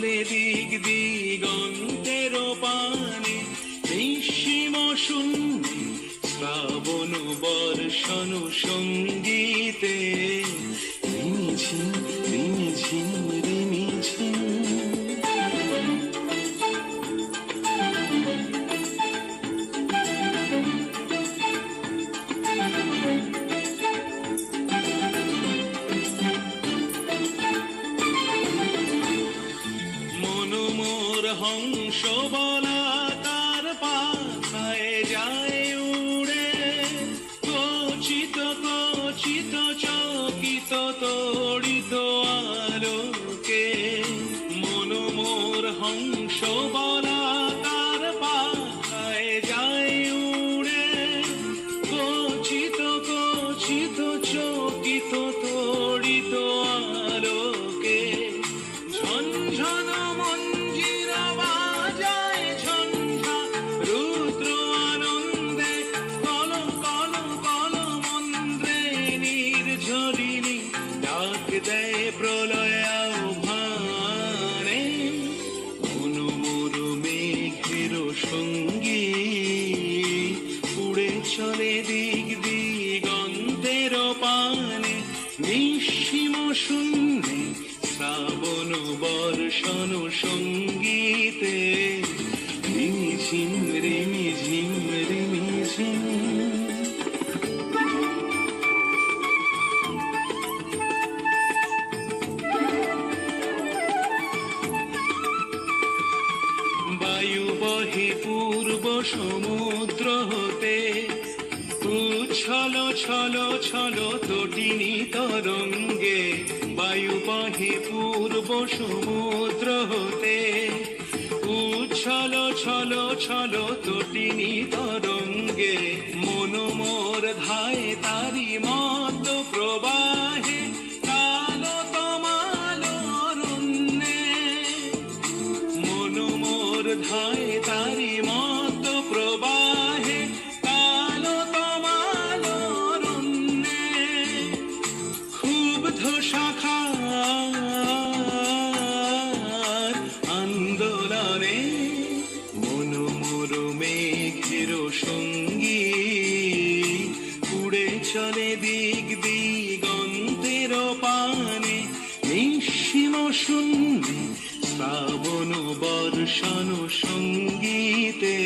চলে দিক দিগন্তের পানে। নিঃসীম শূন্যে শ্রাবণ বর্ষণ সঙ্গীতে হংস বলা তার পাখায় যায় উড়ে। কচিত কচিত, চকিত, তড়িত আলোকে মনোমোর হংস বলা তার পাখায় যায় উড়ে। কচিত কচিত দেয় প্রলয় আহ্বানে অনুমোর মেঘের সঙ্গী, উড়ে চলে দিক দিগন্তের পানে, নিঃসীম শূন্যে শ্রাবণ বর্ষণ সঙ্গীতে সমুদ্র হতে উচ্ছল ছল ছল তটিনী তরঙ্গে বায়ু বহে পূর্ব সমুদ্র হতে উচ্ছল ছল ছল তটিনী তরঙ্গে মনোমোর ধায় তারি মত প্রবাহে কালো তমাল অরণ্যে মনোমোর ধায় তারি কুসুম শ্রাবণ বর্ষণ সঙ্গীতে